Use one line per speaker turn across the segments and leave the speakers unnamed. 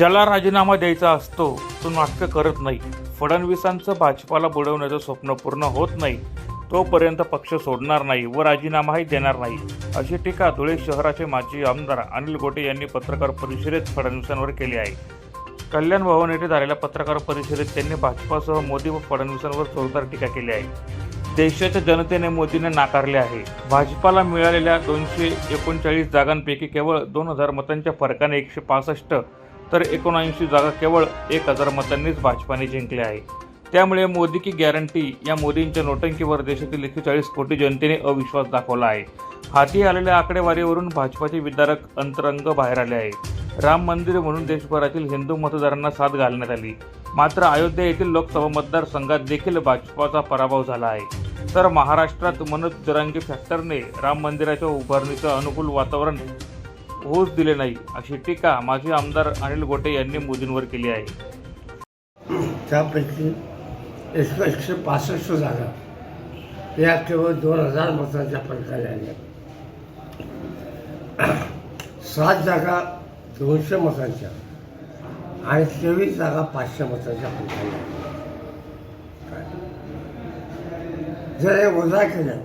ज्याला राजीनामा द्यायचा असतो तो नाटकं करत नाही. फडणवीसांचं भाजपाला बुडवण्याचं स्वप्न पूर्ण होत नाही. तोपर्यंत पक्ष सोडणार नाही व राजीनामाही देणार नाही. अशी टीका धुळे शहराचे माजी आमदार अनिल गोटे यांनी पत्रकार परिषदेत फडणवीसांवर केली आहे. कल्याण भवन येथे झालेल्या पत्रकार परिषदेत त्यांनी भाजपासह मोदी व फडणवीसांवर जोरदार टीका केली आहे. देशाच्या जनतेने मोदींना नाकारले आहे. भाजपाला मिळालेल्या दोनशे एकोणचाळीस जागांपैकी केवळ दोन हजार मतांच्या फरकाने एकशे पासष्ट तर एकोणऐंशी जागा केवळ एक हजार मतांनीच भाजपाने जिंकल्या आहे त्यामुळे मोदी की गॅरंटी या मोदींच्या नोटंकीवर देशातील एकेचाळीस कोटी जनतेने अविश्वास दाखवला आहे. हाती आलेल्या आकडेवारीवरून भाजपाचे विदारक अंतरंग बाहेर आले आहे. राम मंदिर म्हणून देशभरातील हिंदू मतदारांना साथ घालण्यात आली. मात्र अयोध्या येथील लोकसभा मतदारसंघात देखील भाजपाचा पराभव झाला आहे. तर महाराष्ट्रात मनोज जरांगी फॅक्टरने राम मंदिराच्या उभारणीचं अनुकूल वातावरण होऊच दिले नाही अशी टीका माजी आमदार अनिल गोटे यांनी मोदींवर केली आहे.
त्यापैकी एकशे पासष्ट जागा या केवळ दोन हजार मतांच्या फरकाने आल्या. सात जागा दोनशे मतांच्या आणि तेवीस जागा पाचशे मतांच्या फरकाने जर हे वजा केलं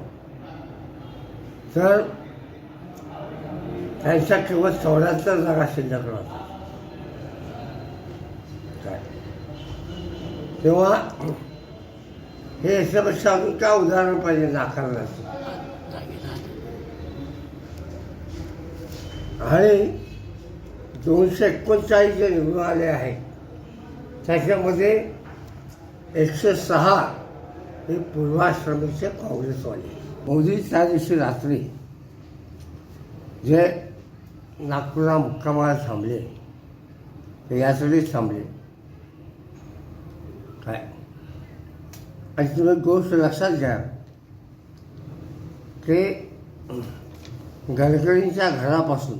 तर त्यांच्या केवळ चौऱ्याहत्तर जागा शिल्लक राहतात तेव्हा हे याच्यापेक्षा अजून काय उदाहरण पाहिजे नाकारण्याचं? आणि दोनशे एकोणचाळीस जे निवडून आले आहेत त्याच्यामध्ये एकशे सहा हे पूर्वाश्रमीचे काँग्रेसवाले. मोदी त्या दिवशी रात्री जे नागपूरला मुक्कामाला थांबले. ते यासाठीच थांबले. काय? आणि तुम्ही गोष्ट लक्षात घ्या. ते गडकरींच्या घरापासून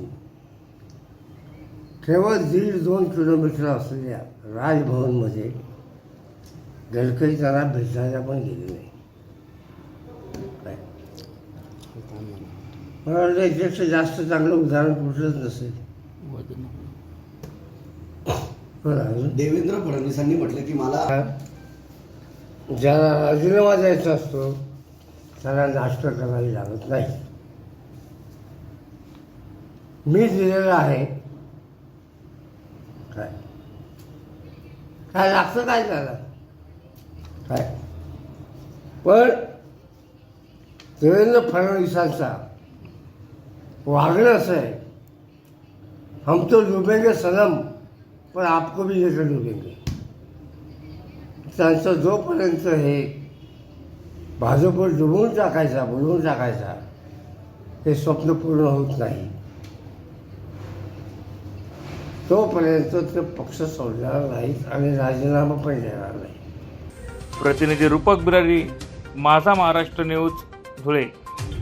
केवळ दीड दोन किलोमीटर असलेल्या राजभवनमध्ये गडकरी त्यांना भेटायला पण गेले नाही. काय? मला वाटतं याच्यापेक्षा जास्त चांगलं उदाहरण कुठलंच नसेल. बरं अजून?
देवेंद्र फडणवीसांनी म्हटलं की मला
ज्याला राजीनामा द्यायचा असतो त्याला नाश्ता करावी लागत नाही. मी दिलेलं आहे. काय? काय लागतं काय त्याला? काय? पण देवेंद्र फडणवीसांचा वागणं असं आहे. हम तो डुबेंगे सनम पण आपको भी लेकर डुबेंगे त्यांचं जोपर्यंत हे भाजपवर डुबवून टाकायचा बुडवून टाकायचा हे स्वप्न पूर्ण होत नाही. तोपर्यंत ते पक्ष सोडणार नाहीत आणि राजीनामा पण देणार नाही
प्रतिनिधी रूपक बिरारी माझा महाराष्ट्र न्यूज धुळे.